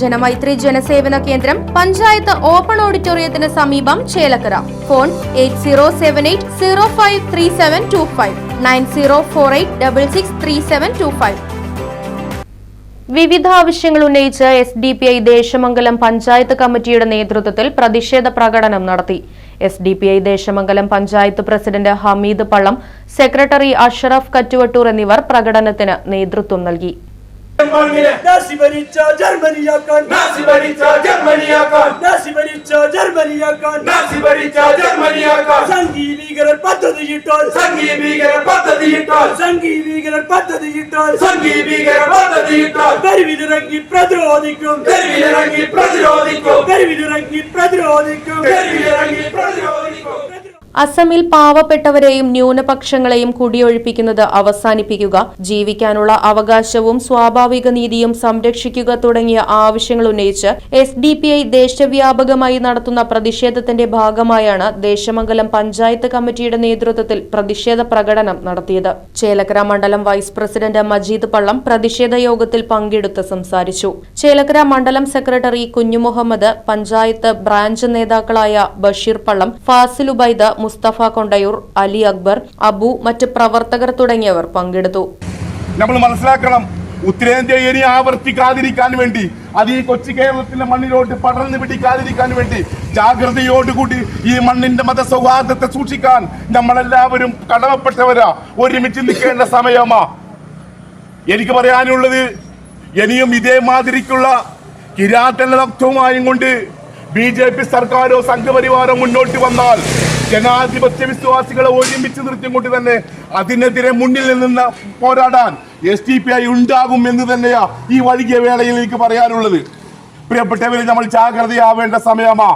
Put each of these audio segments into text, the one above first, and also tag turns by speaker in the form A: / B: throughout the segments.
A: ജനമൈത്രി ജനസേവന കേന്ദ്രം പഞ്ചായത്ത് ഓപ്പൺ ഓഡിറ്റോറിയത്തിന് സമീപം Chelakkara. Phone eight zero seven eight zero five three seven two five nine zero four eight double six three seven two five. വിവിധ ആവശ്യങ്ങൾ ഉന്നയിച്ച് S D P I Desamangalam panchayat കമ്മിറ്റിയുടെ നേതൃത്വത്തിൽ പ്രതിഷേധ പ്രകടനം നടത്തി. S D P I Desamangalam panchayat president Hameed Pallam secretary Ashraf Kattuvattoor എന്നിവർ പ്രകടനത്തിന് നേതൃത്വം നൽകി.
B: നാസി ഭരിച്ച ജർമ്മനിയാക്കാൻ.
C: നാസി ഭരിച്ച ജർമ്മനിയാക്കാൻ.
B: നാസി ഭരിച്ച ജർമ്മനിയാക്കാൻ.
C: നാസി ഭരിച്ച ജർമ്മനിയാക്കാൻ.
B: സംഘീ ഭീകരർ പദ്ധതിയിട്ടാൽ
C: സംഘീ ഭീകര പദ്ധതിയിട്ടാൽ
B: സംഘീ ഭീകരർ പദ്ധതിയിട്ടാൽ
C: സംഘീ ഭീകര പദ്ധതിയിട്ടാൽ
B: തെരുവിലിറങ്ങി പ്രതിരോധിക്കും.
C: തെരുവിലിറങ്ങി പ്രതിരോധിക്കും.
B: തെരുവിലിറങ്ങി പ്രതിരോധിക്കും.
C: തെരുവിലിറങ്ങി പ്രതിരോധിക്കും.
A: അസമിൽ പാവപ്പെട്ടവരെയും ന്യൂനപക്ഷങ്ങളെയും കുടിയൊഴിപ്പിക്കുന്നത് അവസാനിപ്പിക്കുക ജീവിക്കാനുള്ള അവകാശവും സ്വാഭാവിക നീതിയും സംരക്ഷിക്കുക തുടങ്ങിയ ആവശ്യങ്ങൾ ഉന്നയിച്ച് എസ് ഡി പി ഐ ദേശവ്യാപകമായി നടത്തുന്ന പ്രതിഷേധത്തിന്റെ ഭാഗമായാണ് ദേശമംഗലം പഞ്ചായത്ത് കമ്മിറ്റിയുടെ നേതൃത്വത്തിൽ പ്രതിഷേധ പ്രകടനം നടത്തിയത്. ചേലക്കര മണ്ഡലം വൈസ് പ്രസിഡന്റ് മജീദ് പള്ളം പ്രതിഷേധ യോഗത്തിൽ പങ്കെടുത്ത് സംസാരിച്ചു. ചേലക്കര മണ്ഡലം സെക്രട്ടറി കുഞ്ഞുമുഹമ്മദ് പഞ്ചായത്ത് ബ്രാഞ്ച് നേതാക്കളായ ബഷീർ പള്ളം ഫാസിൽ ഉബൈദ മുസ്തഫ കൊണ്ടയൂർ അലി അക്ബർ അബു മറ്റ് പ്രവർത്തകർ തുടങ്ങിയവർ പങ്കെടുത്തു.
D: നമ്മൾ മനസ്സിലാക്കണം ഉത്തരേന്ത്യ ഇനി ആവർത്തിക്കാതിരിക്കാൻ വേണ്ടി അത് ഈ കൊച്ചു കേരളത്തിന്റെ മണ്ണിലോട്ട് പടർന്നു പിടിക്കാതിരിക്കാൻ വേണ്ടി ജാഗ്രതയോടുകൂടി ഈ മണ്ണിന്റെ മതസൗഹാർദ്ദത്തെ സൂക്ഷിക്കാൻ നമ്മളെല്ലാവരും കടമപ്പെട്ടവരാ. ഒരുമിച്ച് നിൽക്കേണ്ട സമയമാ. എനിക്ക് പറയാനുള്ളത് ഇനിയും ഇതേമാതിരിക്കുള്ള കിരാതന രക്തവുമായും കൊണ്ട് ബി ജെ പി സർക്കാരോ സംഘപരിവാരോ മുന്നോട്ട് വന്നാൽ ജനാധിപത്യ വിശ്വാസികളെ ഒരുമിച്ച് നിർത്തിക്കൊണ്ട് തന്നെ അതിനെതിരെ മുന്നിൽ നിന്ന് പോരാടാൻ എസ് ടി പി ഐ ഉണ്ടാകും എന്ന് തന്നെയാ ഈ വൈകിയ വേളയിൽ എനിക്ക് പറയാനുള്ളത് പ്രിയപ്പെട്ടവരെ നമ്മൾ ജാഗ്രതയാവേണ്ട സമയമാ.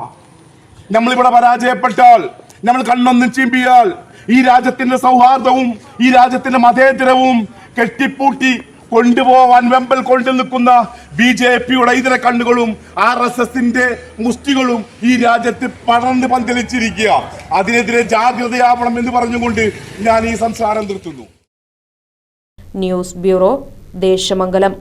D: നമ്മളിവിടെ പരാജയപ്പെട്ടാൽ നമ്മൾ കണ്ണൊന്നും ചിമ്പിയാൽ ഈ രാജ്യത്തിന്റെ സൗഹാർദ്ദവും ഈ രാജ്യത്തിന്റെ മതേതരവും കെട്ടിപ്പൂട്ടി കൊണ്ടുപോവാൻ വെമ്പൽ കൊണ്ടു നിൽക്കുന്ന ബി ജെ പിയുടെ ഇതര കണ്ണുകളും ആർ എസ് എസിന്റെ മുഷ്ടികളും ഈ രാജ്യത്ത് പടർന്ന് പന്തലിച്ചിരിക്കുക. അതിനെതിരെ ജാഗ്രതയാവണം എന്ന് പറഞ്ഞുകൊണ്ട് ഞാൻ ഈ സംസാരം നിർത്തുന്നു.
A: News bureau Desamangalam.